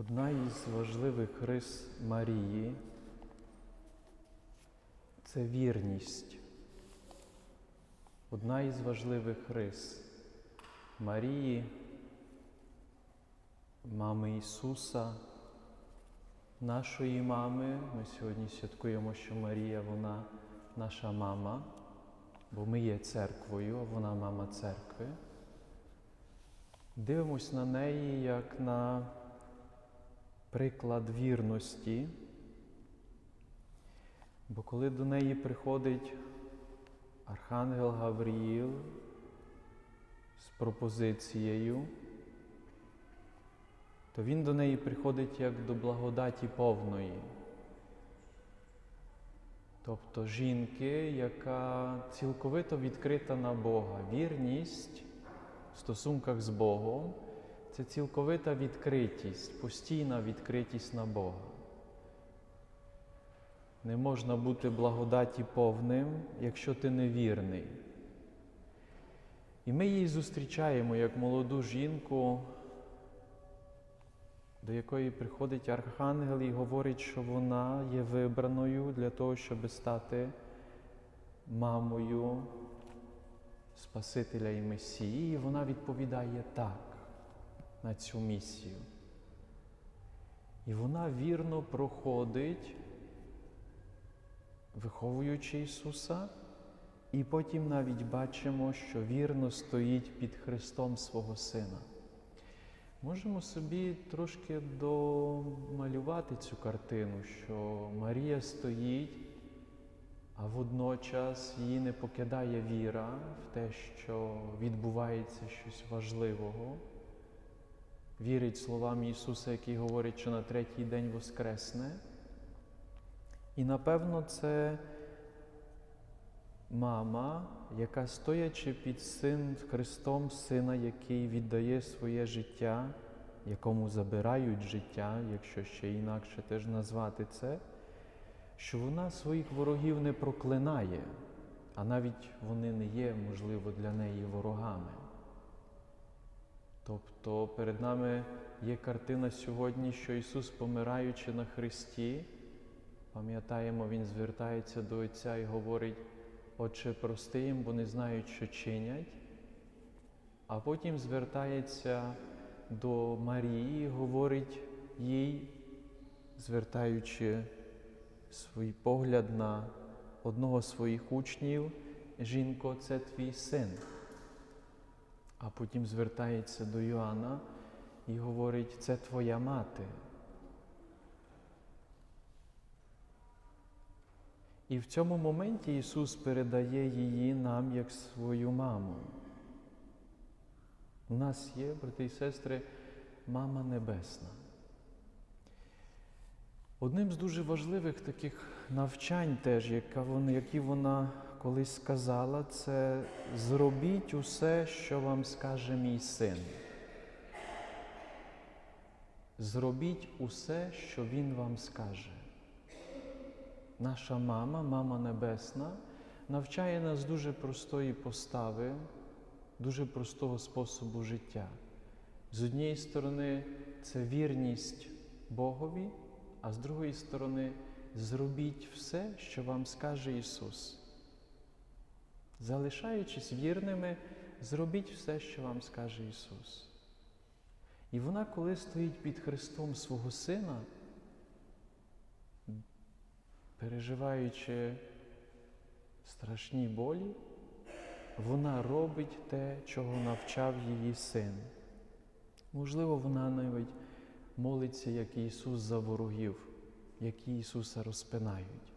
Одна із важливих рис Марії це вірність. Одна із важливих рис Марії, мами Ісуса, нашої мами. Ми сьогодні святкуємо, що Марія вона наша мама, бо ми є церквою, а вона мама церкви. Дивимось на неї як на приклад вірності. Бо коли до неї приходить Архангел Гавріїл з пропозицією, то він до неї приходить як до благодаті повної. Тобто жінки, яка цілковито відкрита на Бога. Вірність в стосунках з Богом це цілковита відкритість, постійна відкритість на Бога. Не можна бути благодаті повним, якщо ти не вірний. І ми її зустрічаємо як молоду жінку, до якої приходить архангел і говорить, що вона є вибраною для того, щоб стати мамою Спасителя і Месії. І вона відповідає так на цю місію. І вона вірно проходить, виховуючи Ісуса, і потім навіть бачимо, що вірно стоїть під Христом свого Сина. Можемо собі трошки домалювати цю картину, що Марія стоїть, а водночас її не покидає віра в те, що відбувається щось важливого. Вірить словам Ісуса, який говорить, що на третій день воскресне. І напевно це мама, яка стоячи під син Христом Сина, який віддає своє життя, якому забирають життя, якщо ще інакше теж назвати це, що вона своїх ворогів не проклинає, а навіть вони не є, можливо, для неї ворогами. Тобто перед нами є картина сьогодні, що Ісус, помираючи на Христі, пам'ятаємо, Він звертається до Отця і говорить, Отче, прости їм, бо не знають, що чинять. А потім звертається до Марії і говорить їй, звертаючи свій погляд на одного з своїх учнів, жінко, це твій син. А потім звертається до Йоанна і говорить, це твоя мати. І в цьому моменті Ісус передає її нам як свою маму. У нас є, брати і сестри, мама небесна. Одним з дуже важливих таких навчань, теж, які вона колись сказала, це зробіть усе, що вам скаже мій син. Зробіть усе, що він вам скаже. Наша мама, мама небесна, навчає нас дуже простої постави, дуже простого способу життя. З однієї сторони, це вірність Богові, а з другої сторони, зробіть все, що вам скаже Ісус. Залишаючись вірними, зробіть все, що вам скаже Ісус. І вона, коли стоїть під Христом свого Сина, переживаючи страшні болі, вона робить те, чого навчав її син. Можливо, вона навіть молиться, як Ісус за ворогів, які Ісуса розпинають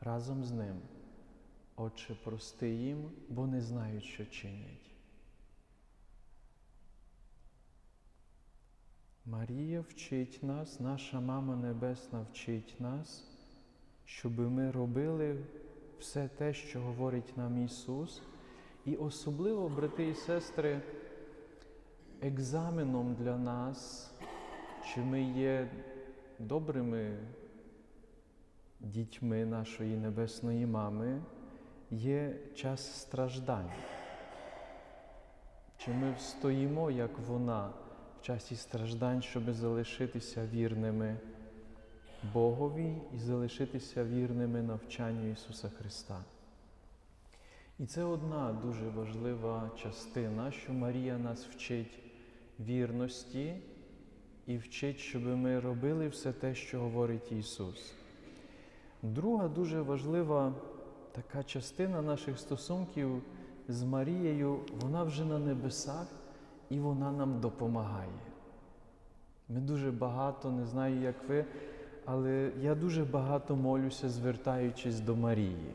разом з Ним. Отче, прости їм, бо не знають, що чинять. Марія вчить нас, наша Мама Небесна вчить нас, щоб ми робили все те, що говорить нам Ісус, і особливо, брати і сестри, екзаменом для нас, чи ми є добрими дітьми нашої Небесної Мами, є час страждань. Чи ми встоїмо, як вона, в часі страждань, щоб залишитися вірними Богові і залишитися вірними навчанню Ісуса Христа. І це одна дуже важлива частина, що Марія нас вчить вірності і вчить, щоб ми робили все те, що говорить Ісус. Друга дуже важлива така частина наших стосунків з Марією, вона вже на небесах і вона нам допомагає. Ми дуже багато, не знаю, як ви, але я дуже багато молюся, звертаючись до Марії.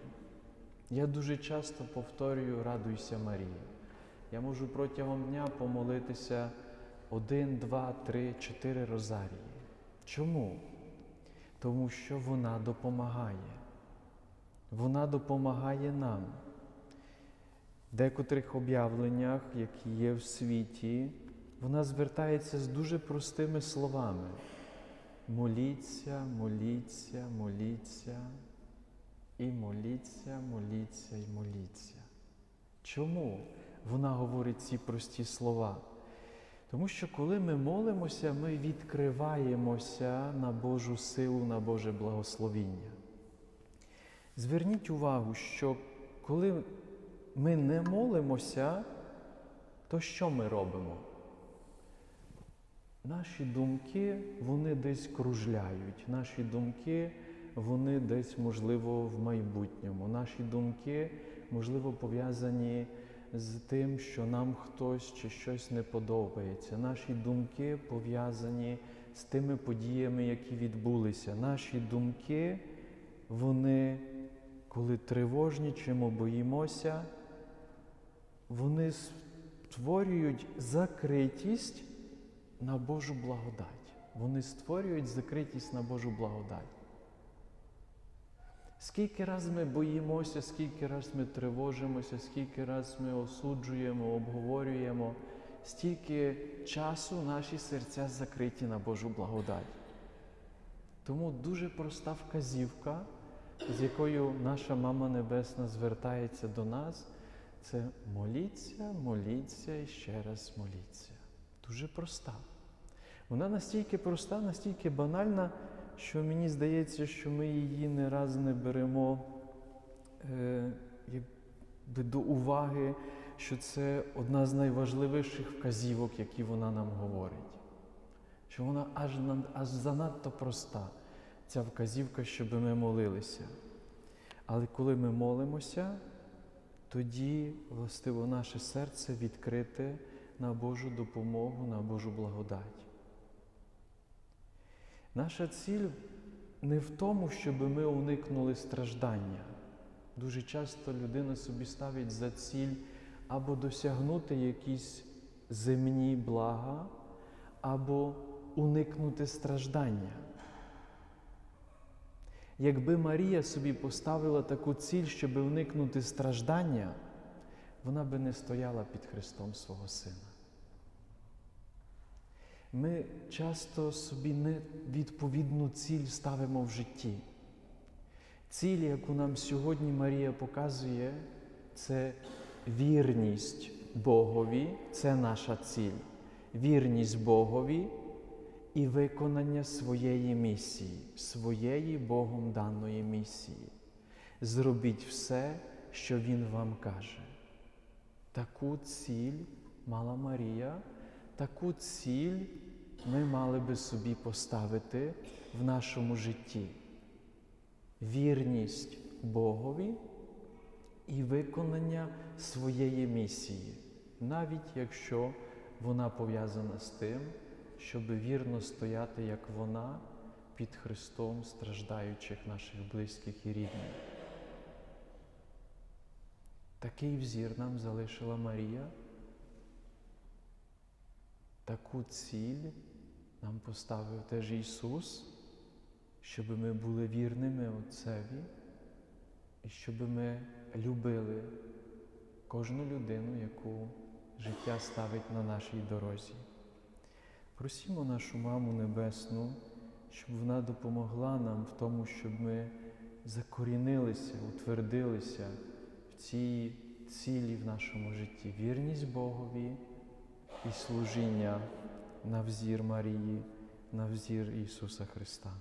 Я дуже часто повторюю Радуйся Марія. Я можу протягом дня помолитися один, два, три, чотири розарії. Чому? Тому що вона допомагає. Вона допомагає нам. В декотрих об'явленнях, які є в світі, вона звертається з дуже простими словами. Моліться, моліться, моліться, і моліться, моліться і моліться. Чому вона говорить ці прості слова? Тому що коли ми молимося, ми відкриваємося на Божу силу, на Боже благословіння. Зверніть увагу, що коли ми не молимося, то що ми робимо? Наші думки, вони десь кружляють. Наші думки, вони десь, можливо, в майбутньому. Наші думки, можливо, пов'язані з тим, що нам хтось чи щось не подобається. Наші думки пов'язані з тими подіями, які відбулися. Наші думки, вони, коли тривожні, чи боїмося, вони створюють закритість на Божу благодать. Вони створюють закритість на Божу благодать. Скільки раз ми боїмося, скільки раз ми тривожимося, скільки раз ми осуджуємо, обговорюємо, стільки часу наші серця закриті на Божу благодать. Тому дуже проста вказівка, з якою наша Мама Небесна звертається до нас, це моліться, моліться і ще раз моліться. Дуже проста. Вона настільки проста, настільки банальна, що мені здається, що ми її не раз не беремо е, якби до уваги, що це одна з найважливіших вказівок, які вона нам говорить. Що вона аж, аж занадто проста, ця вказівка, щоб ми молилися. Але коли ми молимося, тоді, властиво, наше серце відкрите на Божу допомогу, на Божу благодать. Наша ціль не в тому, щоб ми уникнули страждання. Дуже часто людина собі ставить за ціль або досягнути якісь земні блага, або уникнути страждання. Якби Марія собі поставила таку ціль, щоб уникнути страждання, вона би не стояла під Христом свого Сина. Ми часто собі невідповідну ціль ставимо в житті. Ціль, яку нам сьогодні Марія показує, це вірність Богові, це наша ціль. Вірність Богові і виконання своєї місії, своєї Богом даної місії. Зробіть все, що Він вам каже. Таку ціль мала Марія, таку ціль ми мали би собі поставити в нашому житті. Вірність Богові і виконання своєї місії, навіть якщо вона пов'язана з тим, щоб вірно стояти, як вона, під Христом страждаючих наших близьких і рідних. Такий взір нам залишила Марія. Таку ціль нам поставив теж Ісус, щоб ми були вірними Отцеві і щоб ми любили кожну людину, яку життя ставить на нашій дорозі. Просімо нашу Маму Небесну, щоб вона допомогла нам в тому, щоб ми закорінилися, утвердилися в цій цілі в нашому житті. Вірність Богові і служіння на взір Марії, на взір Ісуса Христа.